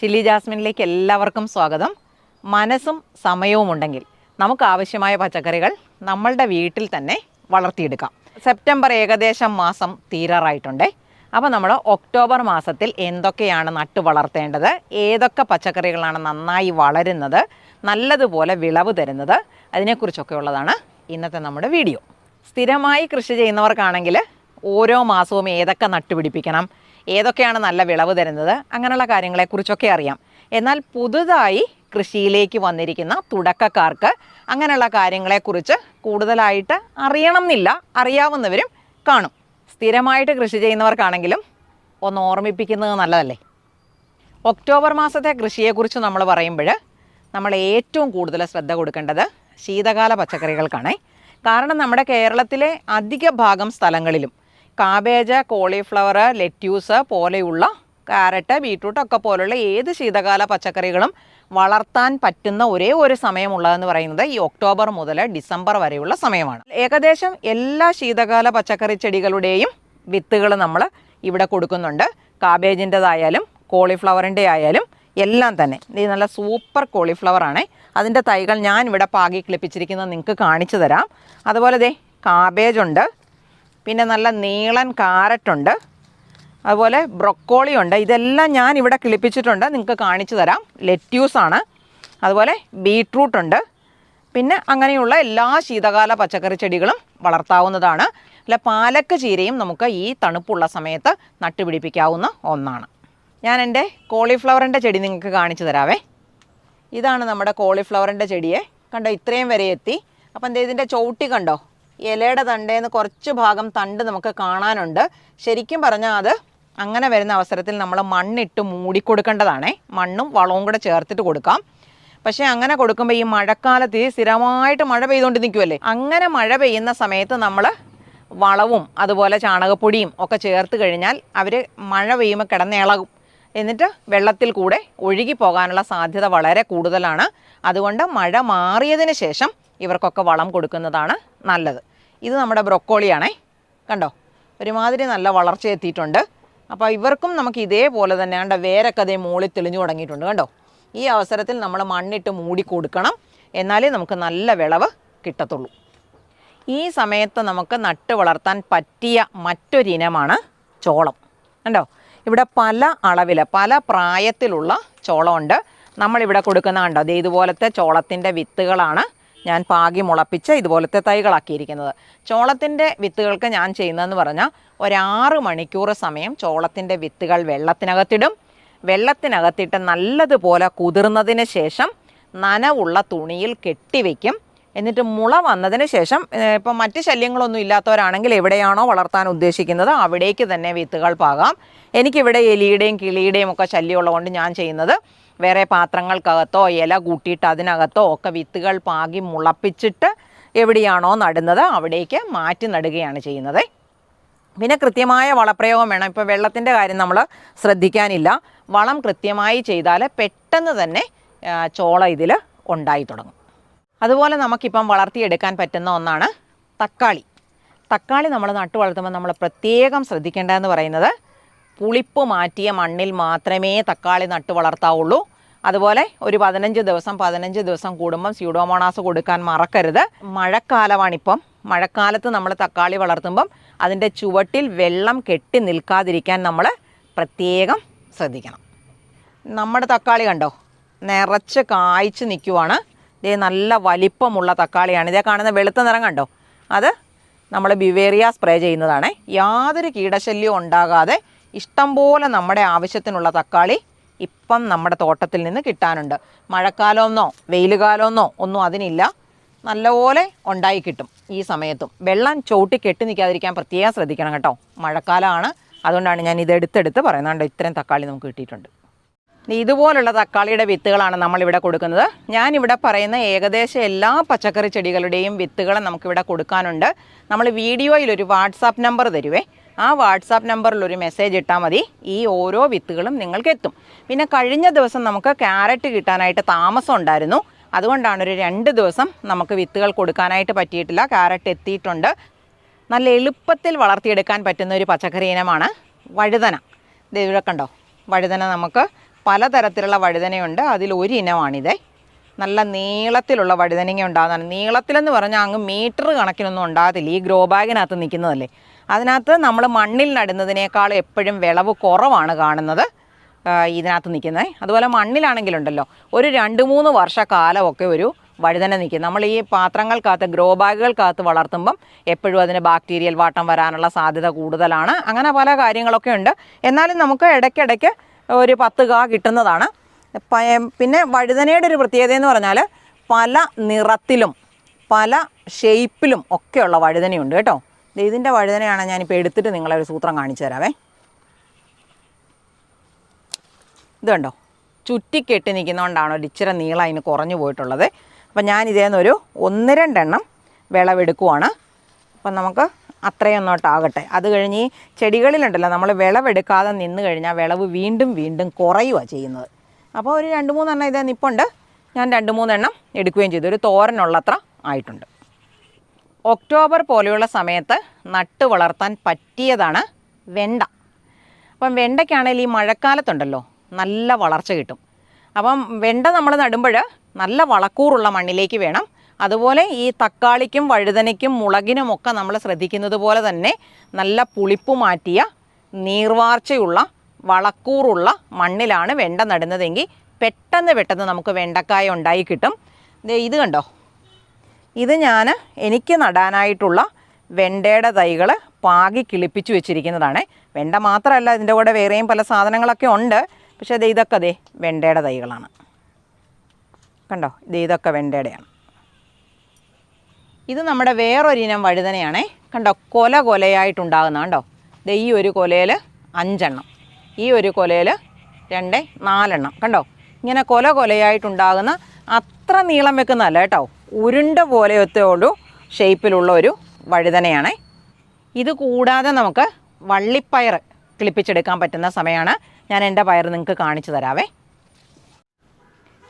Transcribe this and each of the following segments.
Chilli ജാസ്മിനിലേക്ക് എല്ലാവർക്കും സ്വാഗതം. മനസ്സും സമയവും ഉണ്ടെങ്കിൽ നമുക്ക് ആവശ്യമായ പച്ചക്കറികൾ നമ്മളുടെ വീട്ടിൽ തന്നെ വളർത്തിയെടുക്കാം. സെപ്റ്റംബർ ഏകദേശം മാസം തീരാറായിട്ടുണ്ട്. അപ്പോൾ നമ്മൾ ഒക്ടോബർ മാസത്തിൽ എന്തൊക്കെയാണ് നട്ടു വളർത്തേണ്ടത്? ഏതൊക്കെ പച്ചക്കറികളാണ് നന്നായി വളരുന്നത്? നല്ലതുപോലെ വിളവ് തരുന്നത്? അതിനെക്കുറിച്ചൊക്കെ ഉള്ളതാണ് ഇന്നത്തെ നമ്മുടെ വീഡിയോ. സ്ഥിരമായി കൃഷി ചെയ്യുന്നവർക്കാണെങ്കിൽ ഓരോ മാസവും ഏതൊക്കെ നട്ടുപിടിപ്പിക്കണം? ഏതൊക്കെയാണ് നല്ല വിളവ് തരുന്നത്? അങ്ങനെയുള്ള കാര്യങ്ങളെക്കുറിച്ചൊക്കെ അറിയാം. എന്നാൽ പുതുതായി കൃഷിയിലേക്ക് വന്നിരിക്കുന്ന തുടക്കക്കാർക്ക് അങ്ങനെയുള്ള കാര്യങ്ങളെക്കുറിച്ച് കൂടുതലായിട്ട് അറിയണം എന്നില്ല അറിയാവുന്നവരും കാണും. സ്ഥിരമായിട്ട് കൃഷി ചെയ്യുന്നവർക്കാണെങ്കിലും ഒന്ന് ഓർമ്മിപ്പിക്കുന്നത് നല്ലതല്ലേ? ഒക്ടോബർ മാസത്തെ കൃഷിയെക്കുറിച്ച് നമ്മൾ പറയുമ്പോൾ നമ്മൾ ഏറ്റവും കൂടുതൽ ശ്രദ്ധ കൊടുക്കേണ്ടത് ശീതകാല പച്ചക്കറികൾക്കാണ്. കാരണം നമ്മുടെ കേരളത്തിലെ അധിക ഭാഗം സ്ഥലങ്ങളിലും കാബേജ് കോളിഫ്ലവർ ലെറ്റ്യൂസ് പോലെയുള്ള കാരറ്റ് ബീട്രൂട്ട് ഒക്കെ പോലുള്ള ഏത് ശീതകാല പച്ചക്കറികളും വളർത്താൻ പറ്റുന്ന ഒരേ ഒരു സമയമുള്ളതെന്ന് പറയുന്നത് ഈ ഒക്ടോബർ മുതൽ ഡിസംബർ വരെയുള്ള സമയമാണ്. ഏകദേശം എല്ലാ ശീതകാല പച്ചക്കറി ചെടികളുടെയും വിത്തുകൾ നമ്മൾ ഇവിടെ കൊടുക്കുന്നുണ്ട്. കാബേജിന്റെതായാലും കോളിഫ്ലവറിന്റെ ആയാലും എല്ലാം തന്നെ. ഇത് നല്ല സൂപ്പർ കോളിഫ്ലവറാണ് അതിന്റെ തൈകൾ ഞാൻ ഇവിടെ പാകി ക്ലിപ്പിച്ചിരിക്കുന്നത് നിങ്ങൾക്ക് കാണിച്ചു തരാം. അതുപോലെ ദേ കാബേജ് ഉണ്ട് പിന്നെ നല്ല നീളൻ കാരറ്റുണ്ട്. അതുപോലെ ബ്രൊക്കോളി ഉണ്ട്. ഇതെല്ലാം ഞാൻ ഇവിടെ കിളിപ്പിച്ചിട്ടുണ്ട്. നിങ്ങൾക്ക് കാണിച്ചു തരാം. ലെറ്റ്യൂസാണ് അതുപോലെ ബീട്രൂട്ട് ഉണ്ട്. പിന്നെ അങ്ങനെയുള്ള എല്ലാ ശീതകാല പച്ചക്കറി ചെടികളും വളർത്താവുന്നതാണ്. അല്ല പാലക്ക് ചീരയും നമുക്ക് ഈ തണുപ്പുള്ള സമയത്ത് നട്ടുപിടിപ്പിക്കാവുന്ന ഒന്നാണ്. ഞാൻ എന്റെ കോളിഫ്ലവറിന്റെ ചെടി നിങ്ങൾക്ക് കാണിച്ചു തരാവേ. ഇതാണ് നമ്മുടെ കോളിഫ്ലവറിന്റെ ചെടിയെ. കണ്ടോ ഇത്രയും വരെ എത്തി. അപ്പം എന്താ ഇതിന്റെ ചവിട്ടി കണ്ടോ? ഇലയുടെ തണ്ടേന്ന് കുറച്ച് ഭാഗം തണ്ട് നമുക്ക് കാണാനുണ്ട്. ശരിക്കും പറഞ്ഞാൽ അത് അങ്ങനെ വരുന്ന അവസരത്തിൽ നമ്മൾ മണ്ണിട്ട് മൂടിക്കൊടുക്കേണ്ടതാണേ മണ്ണും വളവും കൂടെ ചേർത്തിട്ട് കൊടുക്കാം. പക്ഷേ അങ്ങനെ കൊടുക്കുമ്പോൾ ഈ മഴക്കാലത്ത് സ്ഥിരമായിട്ട് മഴ പെയ്തുകൊണ്ട് നിൽക്കുമല്ലേ അങ്ങനെ മഴ പെയ്യുന്ന സമയത്ത് നമ്മൾ വളവും അതുപോലെ ചാണകപ്പൊടിയും ഒക്കെ ചേർത്ത് കഴിഞ്ഞാൽ അവർ മഴ പെയ്യുമ്പോൾ കിടന്നിളകും. എന്നിട്ട് വെള്ളത്തിൽ കൂടെ ഒഴുകി പോകാനുള്ള സാധ്യത വളരെ കൂടുതലാണ്. അതുകൊണ്ട് മഴ മാറിയതിന് ശേഷം ഇവർക്കൊക്കെ വളം കൊടുക്കുന്നതാണ് നല്ലത്. ഇത് നമ്മുടെ ബ്രൊക്കോളിയാണേ. കണ്ടോ? ഒരുമാതിരി നല്ല വളർച്ച എത്തിയിട്ടുണ്ട്. അപ്പോൾ ഇവർക്കും നമുക്ക് ഇതേപോലെ തന്നെ കണ്ട വേരൊക്കെ അതേ മുകളിൽ തെളിഞ്ഞു തുടങ്ങിയിട്ടുണ്ട് കണ്ടോ? ഈ അവസരത്തിൽ നമ്മൾ മണ്ണിട്ട് മൂടി കൊടുക്കണം. എന്നാലേ നമുക്ക് നല്ല വിളവ് കിട്ടത്തുള്ളൂ. ഈ സമയത്ത് നമുക്ക് നട്ട് വളർത്താൻ പറ്റിയ മറ്റൊരിനമാണ് ചോളം. കണ്ടോ? ഇവിടെ പല അളവിൽ പല പ്രായത്തിലുള്ള ചോളമുണ്ട്. നമ്മളിവിടെ കൊടുക്കുന്ന കണ്ടോ ദേ ഇതുപോലത്തെ ചോളത്തിന്റെ വിത്തുകളാണ് ഞാൻ പാകി മുളപ്പിച്ച് ഇതുപോലത്തെ തൈകളാക്കിയിരിക്കുന്നത്. ചോളത്തിന്റെ വിത്തുകൾക്ക് ഞാൻ ചെയ്യുന്നതെന്ന് പറഞ്ഞാൽ ഒരാറ് മണിക്കൂർ സമയം ചോളത്തിന്റെ വിത്തുകൾ വെള്ളത്തിനകത്തിടും. വെള്ളത്തിനകത്തിട്ട് നല്ലതുപോലെ കുതിർന്നതിന് ശേഷം നനവുള്ള തുണിയിൽ കെട്ടിവെക്കും എന്നിട്ട് മുള വന്നതിന് ശേഷം ഇപ്പം മറ്റ് ശല്യങ്ങളൊന്നും ഇല്ലാത്തവരാണെങ്കിൽ എവിടെയാണോ വളർത്താൻ ഉദ്ദേശിക്കുന്നത് അവിടേക്ക് തന്നെ വിത്തുകൾ പാകാം. എനിക്കിവിടെ എലിയുടെയും കിളിയുടെയും ഒക്കെ ശല്യമുള്ളതുകൊണ്ട് ഞാൻ ചെയ്യുന്നത് വേറെ പാത്രങ്ങൾക്കകത്തോ ഇല കൂട്ടിയിട്ട് അതിനകത്തോ ഒക്കെ വിത്തുകൾ പാകി മുളപ്പിച്ചിട്ട് എവിടെയാണോ നടുന്നത് അവിടേക്ക് മാറ്റി നടുകയാണ് ചെയ്യുന്നത്. പിന്നെ കൃത്യമായ വളപ്രയോഗം വേണം. ഇപ്പോൾ വെള്ളത്തിന്റെ കാര്യം നമ്മൾ ശ്രദ്ധിക്കാനില്ല. വളം കൃത്യമായി ചെയ്താൽ പെട്ടെന്ന് തന്നെ ചോള ഇതിൽ ഉണ്ടായി തുടങ്ങും. അതുപോലെ നമുക്കിപ്പം വളർത്തിയെടുക്കാൻ പറ്റുന്ന ഒന്നാണ് തക്കാളി. തക്കാളി നമ്മൾ നട്ടു വളർത്തുമ്പോൾ നമ്മൾ പ്രത്യേകം ശ്രദ്ധിക്കേണ്ടതെന്ന് പറയുന്നത് പുളിപ്പ് മാറ്റിയ മണ്ണിൽ മാത്രമേ തക്കാളി നട്ട് വളർത്താവുള്ളൂ. അതുപോലെ ഒരു പതിനഞ്ച് ദിവസം പതിനഞ്ച് ദിവസം കൂടുമ്പം സ്യൂഡോമോണാസ് കൊടുക്കാൻ മറക്കരുത്. മഴക്കാലമാണിപ്പം. മഴക്കാലത്ത് നമ്മൾ തക്കാളി വളർത്തുമ്പം അതിന്റെ ചുവട്ടിൽ വെള്ളം കെട്ടി നിൽക്കാതിരിക്കാൻ നമ്മൾ പ്രത്യേകം ശ്രദ്ധിക്കണം. നമ്മുടെ തക്കാളി കണ്ടോ? നിറച്ച് കായ്ച്ച് നിൽക്കുവാണ്. ഇതേ നല്ല വലിപ്പമുള്ള തക്കാളിയാണ്. ഇതേ കാണുന്ന വെളുത്ത നിറം കണ്ടോ? അത് നമ്മൾ ബിവേറിയ സ്പ്രേ ചെയ്യുന്നതാണ്. യാതൊരു കീടശല്യവും ഉണ്ടാകാതെ ഇഷ്ടം പോലെ നമ്മുടെ ആവശ്യത്തിനുള്ള തക്കാളി ഇപ്പം നമ്മുടെ തോട്ടത്തിൽ നിന്ന് കിട്ടാനുണ്ട്. മഴക്കാലമെന്നോ വെയിലുകാലമെന്നോ ഒന്നും അതിനില്ല. നല്ലപോലെ ഉണ്ടായി കിട്ടും ഈ സമയത്തും. വെള്ളം ചവിട്ടി കെട്ടി നിൽക്കാതിരിക്കാൻ പ്രത്യേകം ശ്രദ്ധിക്കണം കേട്ടോ. മഴക്കാലമാണ്. അതുകൊണ്ടാണ് ഞാൻ ഇത് എടുത്തെടുത്ത് പറയുന്നത്. കണ്ടോ ഇത്രയും തക്കാളി നമുക്ക് കിട്ടിയിട്ടുണ്ട്. ഇതുപോലുള്ള തക്കാളിയുടെ വിത്തുകളാണ് നമ്മളിവിടെ കൊടുക്കുന്നത്. ഞാനിവിടെ പറയുന്ന ഏകദേശം എല്ലാ പച്ചക്കറി ചെടികളുടെയും വിത്തുകൾ നമുക്കിവിടെ കൊടുക്കാനുണ്ട്. നമ്മൾ വീഡിയോയിൽ ഒരു വാട്സാപ്പ് നമ്പർ തരുവേ. ആ വാട്സാപ്പ് നമ്പറിൽ ഒരു മെസ്സേജ് ഇട്ടാൽ മതി. ഈ ഓരോ വിത്തുകളും നിങ്ങൾക്ക് എത്തും പിന്നെ കഴിഞ്ഞ ദിവസം നമുക്ക് ക്യാരറ്റ് കിട്ടാനായിട്ട് താമസം ഉണ്ടായിരുന്നു. അതുകൊണ്ടാണ് ഒരു രണ്ട് ദിവസം നമുക്ക് വിത്തുകൾ കൊടുക്കാനായിട്ട് പറ്റിയിട്ടില്ല. ക്യാരറ്റ് എത്തിയിട്ടുണ്ട്. നല്ല എളുപ്പത്തിൽ വളർത്തിയെടുക്കാൻ പറ്റുന്ന ഒരു പച്ചക്കറി ഇനമാണ് വഴുതന. ഇവിടെ കണ്ടോ? വഴുതന നമുക്ക് പലതരത്തിലുള്ള വഴുതനയുണ്ട്. അതിൽ ഒരു ഇനമാണിത്. നല്ല നീളത്തിലുള്ള വഴുതനങ്ങ ഉണ്ടാകുന്നതാണ്. നീളത്തിലെന്ന് പറഞ്ഞാൽ അങ്ങ് മീറ്റർ കണക്കിനൊന്നും ഉണ്ടാകത്തില്ല. ഈ ഗ്രോ ബാഗിനകത്ത് നിൽക്കുന്നതല്ലേ. അതിനകത്ത് നമ്മൾ മണ്ണിൽ നടുന്നതിനേക്കാൾ എപ്പോഴും വിളവ് കുറവാണ് കാണുന്നത്. ഇതിനകത്ത് നിൽക്കുന്നത് അതുപോലെ മണ്ണിലാണെങ്കിലുണ്ടല്ലോ ഒരു രണ്ട് മൂന്ന് വർഷക്കാലമൊക്കെ ഒരു വഴുതന നിൽക്കും. നമ്മൾ ഈ പാത്രങ്ങൾക്കകത്ത് ഗ്രോ ബാഗുകൾക്കകത്ത് വളർത്തുമ്പം എപ്പോഴും അതിന് ബാക്ടീരിയൽ വാട്ടം വരാനുള്ള സാധ്യത കൂടുതലാണ്. അങ്ങനെ പല കാര്യങ്ങളൊക്കെ ഉണ്ട്. എന്നാലും നമുക്ക് ഇടയ്ക്കിടയ്ക്ക് ഒരു പത്ത് കാ കിട്ടുന്നതാണ്. പിന്നെ വഴുതനയുടെ ഒരു പ്രത്യേകത എന്ന് പറഞ്ഞാൽ പല നിറത്തിലും പല ഷേപ്പിലും ഒക്കെയുള്ള വഴുതനയുണ്ട് കേട്ടോ. ഇതിന്റെ വഴുതനയാണ് ഞാനിപ്പോൾ എടുത്തിട്ട് നിങ്ങളെ ഒരു സൂത്രം കാണിച്ചു തരാവേ. ഇത് കണ്ടോ? ചുറ്റിക്കെട്ടി നിൽക്കുന്നതുകൊണ്ടാണ് ഒരു ഇച്ചിരി നീളം അതിന് കുറഞ്ഞു പോയിട്ടുള്ളത്. അപ്പം ഞാൻ ഇതേന്ന് ഒരു ഒന്ന് രണ്ടെണ്ണം വിളവെടുക്കുവാണ്. അപ്പം നമുക്ക് അത്രയൊന്നോട്ടാകട്ടെ. അത് കഴിഞ്ഞ് ഈ ചെടികളിലുണ്ടല്ലോ നമ്മൾ വിളവെടുക്കാതെ നിന്ന് കഴിഞ്ഞാൽ വിളവ് വീണ്ടും വീണ്ടും കുറയുകയാണ് ചെയ്യുന്നത്. അപ്പോൾ ഒരു രണ്ട് മൂന്നെണ്ണം ഇതേ നിപ്പുണ്ട്. ഞാൻ രണ്ട് മൂന്നെണ്ണം എടുക്കുകയും ചെയ്തു. ഒരു തോരനുള്ളത്ര ആയിട്ടുണ്ട്. ഒക്ടോബർ പോലെയുള്ള സമയത്ത് നട്ട് വളർത്താൻ പറ്റിയതാണ് വെണ്ട. അപ്പം വെണ്ടയ്ക്കാണെങ്കിൽ ഈ മഴക്കാലത്തുണ്ടല്ലോ നല്ല വളർച്ച കിട്ടും. അപ്പം വെണ്ട നമ്മൾ നടുമ്പോൾ നല്ല വളക്കൂറുള്ള മണ്ണിലേക്ക് വേണം. അതുപോലെ ഈ തക്കാളിക്കും വഴുതനയ്ക്കും മുളകിനുമൊക്കെ നമ്മൾ ശ്രദ്ധിക്കുന്നത് പോലെ തന്നെ നല്ല പുളിപ്പ് മാറ്റിയ നീർവാർച്ചയുള്ള വളക്കൂറുള്ള മണ്ണിലാണ് വെണ്ട നടുന്നതെങ്കിൽ പെട്ടെന്ന് പെട്ടെന്ന് നമുക്ക് വെണ്ടക്കായ ഉണ്ടായി കിട്ടും. ഇത് കണ്ടോ? ഇത് ഞാൻ എനിക്ക് നടാനായിട്ടുള്ള വെണ്ടയുടെ തൈകൾ പാകി കിളിപ്പിച്ച് വെച്ചിരിക്കുന്നതാണ്. വെണ്ട മാത്രമല്ല ഇതിന്റെ കൂടെ വേറെയും പല സാധനങ്ങളൊക്കെ ഉണ്ട്. പക്ഷേ അത് ഇതൊക്കെ ദേ വെണ്ടയുടെ തൈകളാണ്. കണ്ടോ? ഇത് ഇതൊക്കെ വെണ്ടയുടെയാണ്. ഇത് നമ്മുടെ വേറൊരിനം വഴുതനയാണേ. കണ്ടോ? കൊല കൊലയായിട്ടുണ്ടാകുന്ന കണ്ടോ? ദേ ഈ ഒരു കൊലയിൽ അഞ്ചെണ്ണം. ഈ ഒരു കൊലയിൽ രണ്ട് നാലെണ്ണം. കണ്ടോ? ഇങ്ങനെ കൊല കൊലയായിട്ടുണ്ടാകുന്ന അത്ര നീളം വെക്കുന്നതല്ല കേട്ടോ. ഉരുണ്ട പോലെയൊക്കെ ഒരു ഷേപ്പിലുള്ള ഒരു വഴുതനയാണ് ഇത് കൂടാതെ നമുക്ക് വള്ളിപ്പയർ കിളിപ്പിച്ചെടുക്കാൻ പറ്റുന്ന സമയമാണ്. ഞാൻ എന്റെ പയർ നിങ്ങൾക്ക് കാണിച്ചു തരാവേ.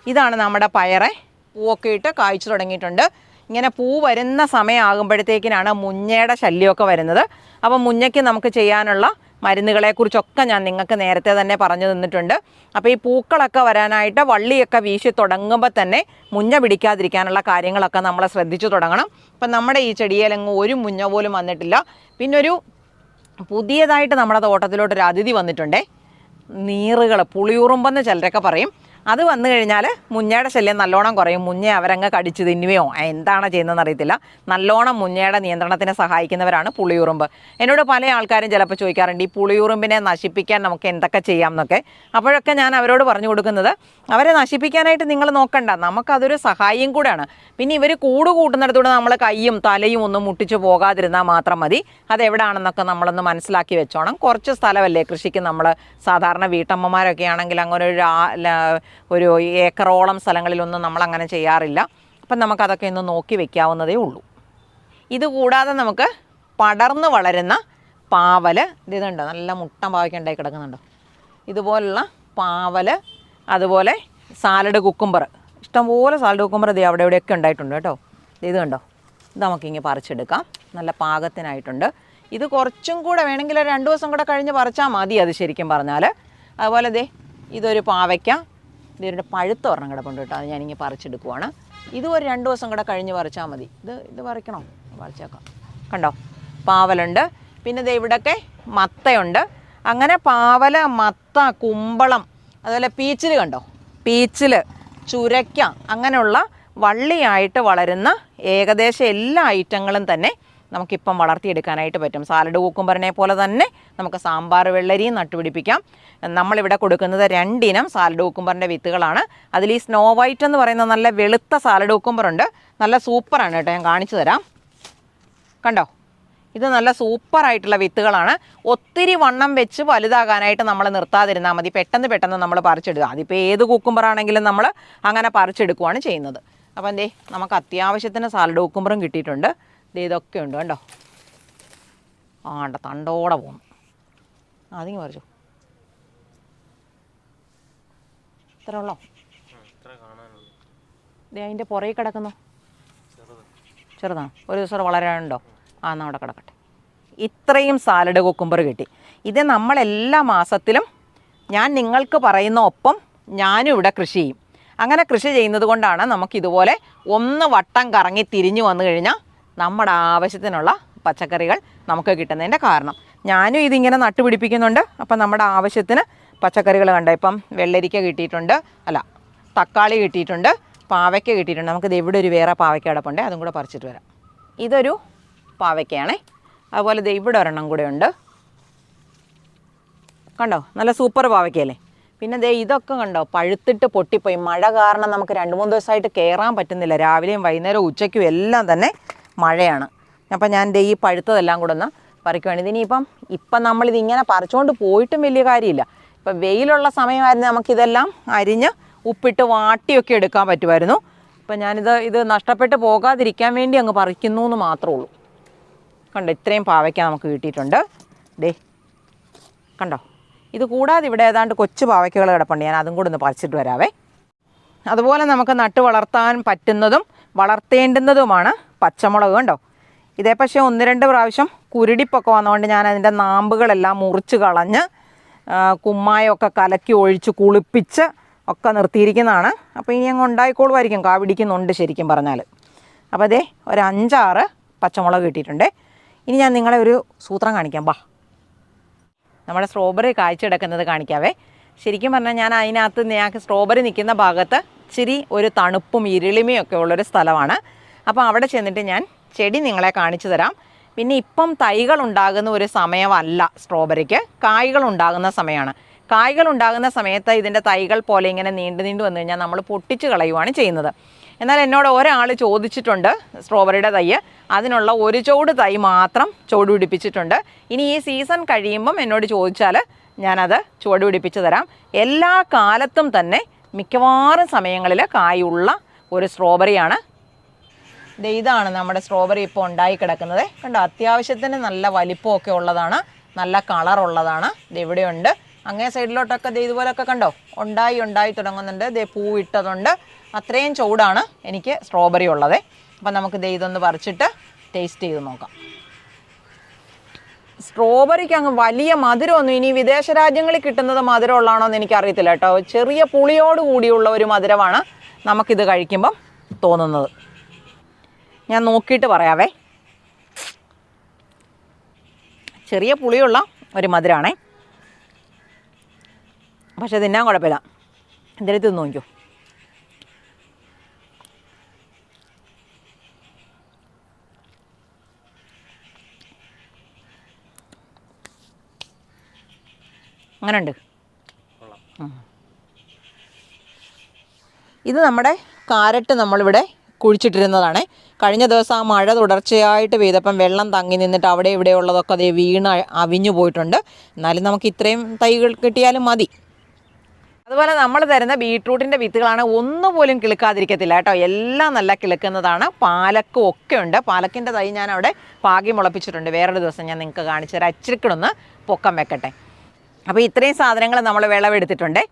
ഇതാണ് നമ്മുടെ പയറെ. പൂവൊക്കെ ഇട്ട് കായ്ച്ചു തുടങ്ങിയിട്ടുണ്ട്. ഇങ്ങനെ പൂ വരുന്ന സമയമാകുമ്പോഴത്തേക്കിനാണ് മുഞ്ഞയുടെ ശല്യമൊക്കെ വരുന്നത്. അപ്പോൾ മുഞ്ഞയ്ക്ക് നമുക്ക് ചെയ്യാനുള്ള മരുന്നുകളെക്കുറിച്ചൊക്കെ ഞാൻ നിങ്ങൾക്ക് നേരത്തെ തന്നെ പറഞ്ഞു തന്നിട്ടുണ്ട്. അപ്പോൾ ഈ പൂക്കളൊക്കെ വരാനായിട്ട് വള്ളിയൊക്കെ വീശി തുടങ്ങുമ്പോൾ തന്നെ മുഞ്ഞ പിടിക്കാതിരിക്കാനുള്ള കാര്യങ്ങളൊക്കെ നമ്മൾ ശ്രദ്ധിച്ചു തുടങ്ങണം. ഇപ്പം നമ്മുടെ ഈ ചെടിയിലെങ്ങും ഒരു മുഞ്ഞ പോലും വന്നിട്ടില്ല. പിന്നൊരു പുതിയതായിട്ട് നമ്മുടെ തോട്ടത്തിലോട്ടൊരു അതിഥി വന്നിട്ടുണ്ടേ. നീറുകൾ പുളിയുറുമ്പെന്ന് ചിലരൊക്കെ പറയും. അത് വന്നു കഴിഞ്ഞാൽ മുഞ്ഞയുടെ ശല്യം നല്ലോണം കുറയും. മുഞ്ഞ അവരങ്ങ് കടിച്ചു തിന്നുകയോ എന്താണ് ചെയ്യുന്നതെന്ന് അറിയത്തില്ല. നല്ലോണം മുഞ്ഞയുടെ നിയന്ത്രണത്തിന് സഹായിക്കുന്നവരാണ് പുളിയുറുമ്പ്. എന്നോട് പല ആൾക്കാരും ചിലപ്പോൾ ചോദിക്കാറുണ്ട് ഈ പുളിയുറുമ്പിനെ നശിപ്പിക്കാൻ നമുക്ക് എന്തൊക്കെ ചെയ്യാം എന്നൊക്കെ. അപ്പോഴൊക്കെ ഞാൻ അവരോട് പറഞ്ഞു കൊടുക്കുന്നത് അവരെ നശിപ്പിക്കാനായിട്ട് നിങ്ങൾ നോക്കണ്ട. നമുക്കതൊരു സഹായം കൂടെയാണ്. പിന്നെ ഇവർ കൂട് കൂട്ടുന്നിടത്തൂടെ നമ്മൾ കൈയും തലയും ഒന്നും മുട്ടിച്ചു പോകാതിരുന്നാൽ മാത്രം മതി. അതെവിടാണെന്നൊക്കെ നമ്മളൊന്ന് മനസ്സിലാക്കി വെച്ചോണം. കുറച്ച് സ്ഥലമല്ലേ കൃഷിക്ക് നമ്മൾ സാധാരണ വീട്ടമ്മമാരൊക്കെ ആണെങ്കിൽ അങ്ങനെ ഒരു ഒരു ഏക്കറോളം സ്ഥലങ്ങളിലൊന്നും നമ്മൾ അങ്ങനെ ചെയ്യാറില്ല. അപ്പം നമുക്കതൊക്കെ ഒന്ന് നോക്കി വെക്കാവുന്നതേ ഉള്ളൂ. ഇതുകൂടാതെ നമുക്ക് പടർന്ന് വളരുന്ന പാവൽ ഇതുണ്ട് നല്ല മുട്ട പാവയ്ക്കുണ്ടായി കിടക്കുന്നുണ്ടോ? ഇതുപോലുള്ള പാവൽ അതുപോലെ സാലഡ് കുക്കുംബർ. ഇഷ്ടംപോലെ സാലഡ് കുക്കുംബർ ഇത് അവിടെ ഇവിടെയൊക്കെ ഉണ്ടായിട്ടുണ്ട് കേട്ടോ. ഇത് കണ്ടോ? ഇത് നമുക്കിങ്ങനെ പറിച്ചെടുക്കാം. നല്ല പാകത്തിനായിട്ടുണ്ട്. ഇത് കുറച്ചും കൂടെ വേണമെങ്കിൽ രണ്ട് ദിവസം കൂടെ കഴിഞ്ഞ് പറിച്ചാൽ മതി അത് ശരിക്കും പറഞ്ഞാൽ അതുപോലെ ദേ ഇതൊരു പാവയ്ക്ക ഇതിന്റെ പഴുത്ത ഒരെണ്ണം കിടപ്പുണ്ട് കേട്ടോ അത് ഞാനിങ്ങനെ പറിച്ചെടുക്കുവാണ്. ഇത് ഒരു രണ്ട് ദിവസം കൂടെ കഴിഞ്ഞ് പറിച്ചാൽ മതി. ഇത് ഇത് പറിക്കണോ? പറിച്ചേക്കാം. കണ്ടോ? പാവലുണ്ട്. പിന്നെ ഇത് ഇവിടെയൊക്കെ മത്തയുണ്ട്. അങ്ങനെ പാവല മത്ത കുമ്പളം അതുപോലെ പീച്ചിൽ കണ്ടോ? പീച്ചിൽ ചുരയ്ക്ക അങ്ങനെയുള്ള വള്ളിയായിട്ട് വളരുന്ന ഏകദേശം എല്ലാ ഐറ്റങ്ങളും തന്നെ നമുക്കിപ്പം വളർത്തിയെടുക്കാനായിട്ട് പറ്റും. സാലഡ് കൂക്കുംബറിനെ പോലെ തന്നെ നമുക്ക് സാമ്പാർ വെള്ളരിയും നട്ടുപിടിപ്പിക്കാം. നമ്മളിവിടെ കൊടുക്കുന്നത് രണ്ടിനം സാലഡ് കൂക്കുംബറിന്റെ വിത്തുകളാണ്. അതിൽ ഈ സ്നോ വൈറ്റ് എന്ന് പറയുന്ന നല്ല വെളുത്ത സാലഡ് കൂക്കുംബറുണ്ട് നല്ല സൂപ്പറാണ് കേട്ടോ ഞാൻ കാണിച്ചു തരാം. കണ്ടോ? ഇത് നല്ല സൂപ്പറായിട്ടുള്ള വിത്തുകളാണ്. ഒത്തിരി വണ്ണം വെച്ച് വലുതാകാനായിട്ട് നമ്മൾ നിർത്താതിരുന്നാൽ മതി. പെട്ടെന്ന് പെട്ടെന്ന് നമ്മൾ പറിച്ചെടുക്കുക അതിപ്പോൾ ഏത് കൂക്കുമ്പറാണെങ്കിലും നമ്മൾ അങ്ങനെ പറിച്ചെടുക്കുകയാണ് ചെയ്യുന്നത്. അപ്പം എന്തേ നമുക്ക് അത്യാവശ്യത്തിന് സാലഡ് കൂക്കുമ്പറും കിട്ടിയിട്ടുണ്ട്. ഇതൊക്കെ ഉണ്ട് കണ്ടോ? ആണ്ട തണ്ടോടെ പോകുന്നു അതിങ്ങ് പറിച്ചു. ഇത്ര ഉള്ളോ? അതിന്റെ പുറകെ കിടക്കുന്നു. ചെറുതാണ് ഒരു ദിവസം വളരാനുണ്ടോ? ആ എന്നാൽ അവിടെ കിടക്കട്ടെ. ഇത്രയും സാലഡ് കൊക്കുമ്പർ കിട്ടി. ഇത് നമ്മളെല്ലാ മാസത്തിലും ഞാൻ നിങ്ങൾക്ക് പറയുന്ന ഒപ്പം ഞാനും ഇവിടെ കൃഷി ചെയ്യും. അങ്ങനെ കൃഷി ചെയ്യുന്നത് കൊണ്ടാണ് നമുക്കിതുപോലെ ഒന്ന് വട്ടം കറങ്ങി തിരിഞ്ഞു വന്നു കഴിഞ്ഞാൽ നമ്മുടെ ആവശ്യത്തിനുള്ള പച്ചക്കറികൾ നമുക്ക് കിട്ടുന്നതിന്റെ കാരണം. ഞാനും ഇതിങ്ങനെ നട്ടുപിടിപ്പിക്കുന്നുണ്ട്. അപ്പം നമ്മുടെ ആവശ്യത്തിന് പച്ചക്കറികൾ കണ്ട? ഇപ്പം വെള്ളരിക്ക കിട്ടിയിട്ടുണ്ട്. അല്ല തക്കാളി കിട്ടിയിട്ടുണ്ട്. പാവയ്ക്ക കിട്ടിയിട്ടുണ്ട്. നമുക്കിത് ഇവിടെ ഒരു വേറെ പാവയ്ക്ക അടപ്പുണ്ട് അതും കൂടെ പറിച്ചിട്ട് വരാം. ഇതൊരു പാവയ്ക്കയാണേ. അതുപോലെ ഇത് ഇവിടെ ഒരെണ്ണം കൂടെ ഉണ്ട്. കണ്ടോ? നല്ല സൂപ്പർ പാവയ്ക്കയല്ലേ? പിന്നെ ദേ ഇതൊക്കെ കണ്ടോ? പഴുത്തിട്ട് പൊട്ടിപ്പോയി. മഴ കാരണം നമുക്ക് രണ്ട് മൂന്ന് ദിവസമായിട്ട് കയറാൻ പറ്റുന്നില്ല. രാവിലെയും വൈകുന്നേരവും ഉച്ചയ്ക്കും എല്ലാം തന്നെ മഴയാണ്. അപ്പം ഞാൻ ദേ ഈ പഴുത്തതെല്ലാം കൂടെ ഒന്ന് പറിക്കുവാണ്. ഇതിനിപ്പം ഇപ്പം നമ്മളിതിങ്ങനെ പറിച്ചുകൊണ്ട് പോയിട്ടും വലിയ കാര്യമില്ല. ഇപ്പം വെയിലുള്ള സമയമായിരുന്നു നമുക്കിതെല്ലാം അരിഞ്ഞ് ഉപ്പിട്ട് വാട്ടിയൊക്കെ എടുക്കാൻ പറ്റുമായിരുന്നു. ഇപ്പം ഞാനിത് ഇത് നഷ്ടപ്പെട്ട് പോകാതിരിക്കാൻ വേണ്ടി അങ്ങ് പറിക്കുന്നു എന്ന് മാത്രമേ ഉള്ളൂ. കണ്ടോ ഇത്രയും പാവയ്ക്ക നമുക്ക് കിട്ടിയിട്ടുണ്ട്. ദേ കണ്ടോ? ഇത് കൂടാതെ ഇവിടെ ഏതാണ്ട് കൊച്ചു പാവയ്ക്കകൾ കിടപ്പുണ്ട്. ഞാൻ അതും കൂടെ ഒന്ന് പറിച്ചിട്ട് വരാവേ. അതുപോലെ നമുക്ക് നട്ടു വളർത്താൻ പറ്റുന്നതും വളർത്തേണ്ടുന്നതുമാണ് പച്ചമുളക് കണ്ടോ? ഇതേ പക്ഷേ ഒന്ന് രണ്ട് പ്രാവശ്യം കുരുടിപ്പൊക്കെ വന്നതുകൊണ്ട് ഞാൻ അതിന്റെ നാമ്പുകളെല്ലാം മുറിച്ച് കളഞ്ഞ് കുമ്മായമൊക്കെ കലക്കി ഒഴിച്ച് കുളിപ്പിച്ച് ഒക്കെ നിർത്തിയിരിക്കുന്നതാണ്. അപ്പോൾ ഇനി അങ്ങ് ഉണ്ടായിക്കോളുമായിരിക്കും. കാവിടിക്കുന്നുണ്ട് ശരിക്കും പറഞ്ഞാൽ അപ്പോൾ അതേ ഒരു അഞ്ചാറ് പച്ചമുളക് കിട്ടിയിട്ടുണ്ട്. ഇനി ഞാൻ നിങ്ങളെ ഒരു സൂത്രം കാണിക്കാം. ബാ. നമ്മുടെ സ്ട്രോബെറി കായ്ച്ചെടുക്കുന്നത് കാണിക്കാവേ. ശരിക്കും പറഞ്ഞാൽ ഞാൻ അതിനകത്ത് ഞങ്ങൾക്ക് സ്ട്രോബെറി നിൽക്കുന്ന ഭാഗത്ത് ഇച്ചിരി ഒരു തണുപ്പും ഇരുളിമയും ഒക്കെ ഉള്ളൊരു സ്ഥലമാണ്. അപ്പോൾ അവിടെ ചെന്നിട്ട് ഞാൻ ചെടി നിങ്ങളെ കാണിച്ചു തരാം. പിന്നെ ഇപ്പം തൈകൾ ഉണ്ടാകുന്ന ഒരു സമയമല്ല സ്ട്രോബെറിക്ക്. കായ്കൾ ഉണ്ടാകുന്ന സമയമാണ്. കായ്കൾ ഉണ്ടാകുന്ന സമയത്ത് ഇതിന്റെ തൈകൾ പോലെ ഇങ്ങനെ നീണ്ടു നീണ്ടു വന്നു കഴിഞ്ഞാൽ നമ്മൾ പൊട്ടിച്ച് കളയുവാണ് ചെയ്യുന്നത്. എന്നാൽ എന്നോട് ഒരാൾ ചോദിച്ചിട്ടുണ്ട് സ്ട്രോബെറിയുടെ തൈ. അതിനുള്ള ഒരു ചോട് തൈ മാത്രം ചുവട് പിടിപ്പിച്ചിട്ടുണ്ട്. ഇനി ഈ സീസൺ കഴിയുമ്പം എന്നോട് ചോദിച്ചാൽ ഞാനത് ചുവട് പിടിപ്പിച്ച് തരാം. എല്ലാ കാലത്തും തന്നെ മിക്കവാറും സമയങ്ങളിൽ കായുള്ള ഒരു സ്ട്രോബെറിയാണ്. ഇതാണ് നമ്മുടെ സ്ട്രോബെറി ഇപ്പോൾ ഉണ്ടായി കിടക്കുന്നത്. കണ്ടോ അത്യാവശ്യത്തിന് നല്ല വലിപ്പമൊക്കെ ഉള്ളതാണ് നല്ല കളറുള്ളതാണ് ഇവിടെയുണ്ട്. അങ്ങേ സൈഡിലോട്ടൊക്കെ ദേ ഇതുപോലൊക്കെ കണ്ടോ ഉണ്ടായി ഉണ്ടായി തുടങ്ങുന്നുണ്ട്. ദേ പൂവിട്ടതുണ്ട് അത്രയും ചൂടാണ് എനിക്ക് സ്ട്രോബെറി ഉള്ളത്. അപ്പം നമുക്ക് ദേ ഇതൊന്ന് പറിച്ചിട്ട് ടേസ്റ്റ് ചെയ്ത് നോക്കാം. സ്ട്രോബെറിക്ക് അങ്ങ് വലിയ മധുരമൊന്നും ഇനി വിദേശ രാജ്യങ്ങളിൽ കിട്ടുന്നത് മധുരമുള്ളതാണോ എന്ന് എനിക്കറിയത്തില്ല കേട്ടോ. ചെറിയ പുളിയോട് കൂടിയുള്ള ഒരു മധുരമാണ് നമുക്കിത് കഴിക്കുമ്പം തോന്നുന്നത്. ഞാൻ നോക്കിയിട്ട് പറയാവേ. ചെറിയ പുളിയുള്ള ഒരു മധുരമാണേ പക്ഷെ തിന്നാൻ കുഴപ്പമില്ല. എന്തെങ്കിലും തിന്നു നോക്കിയോ അങ്ങനെയുണ്ട് ഉണ്ട് ഇത് നമ്മുടെ കാരറ്റ് നമ്മളിവിടെ കുഴിച്ചിട്ടിരുന്നതാണ്. കഴിഞ്ഞ ദിവസം ആ മഴ തുടർച്ചയായിട്ട് പെയ്തപ്പം വെള്ളം തങ്ങി നിന്നിട്ട് അവിടെ ഇവിടെ ഉള്ളതൊക്കെ അതേ വീണ് അവിഞ്ഞു പോയിട്ടുണ്ട്. എന്നാലും നമുക്ക് ഇത്രയും തൈകൾ കിട്ടിയാലും മതി. അതുപോലെ നമ്മൾ തരുന്ന ബീട്രൂട്ടിന്റെ വിത്തുകളാണ് ഒന്നുപോലും കിളുക്കാതിരിക്കത്തില്ല കേട്ടോ. എല്ലാം നല്ല കിളുക്കുന്നതാണ്. പാലക്കും ഒക്കെ ഉണ്ട്. പാലക്കിന്റെ തൈ ഞാൻ അവിടെ പാകി മുളപ്പിച്ചിട്ടുണ്ട്. വേറൊരു ദിവസം ഞാൻ നിങ്ങൾക്ക് കാണിച്ചു തരാം. അച്ചിരിക്കണൊന്ന് പൊക്കം വെക്കട്ടെ. അപ്പോൾ ഇത്രയും സാധനങ്ങൾ നമ്മൾ വിളവെടുത്തിട്ടുണ്ട്.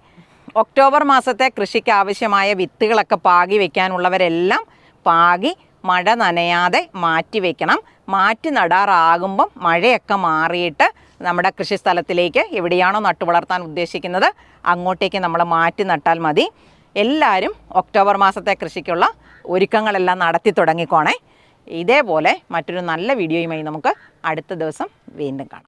ഒക്ടോബർ മാസത്തെ കൃഷിക്ക് ആവശ്യമായ വിത്തുകളൊക്കെ പാകി വെക്കാനുള്ളവരെല്ലാം പാകി മഴ നനയാതെ മാറ്റി വെക്കണം. മാറ്റി നടാറാകുമ്പം മഴയൊക്കെ മാറിയിട്ട് നമ്മുടെ കൃഷി സ്ഥലത്തിലേക്ക് എവിടെയാണോ നട്ടു വളർത്താൻ ഉദ്ദേശിക്കുന്നത് അങ്ങോട്ടേക്ക് നമ്മൾ മാറ്റി നട്ടാൽ മതി. എല്ലാവരും ഒക്ടോബർ മാസത്തെ കൃഷിക്കുള്ള ഒരുക്കങ്ങളെല്ലാം നടത്തി തുടങ്ങിക്കോണേ. ഇതേപോലെ മറ്റൊരു നല്ല വീഡിയോയുമായി നമുക്ക് അടുത്ത ദിവസം വീണ്ടും കാണാം.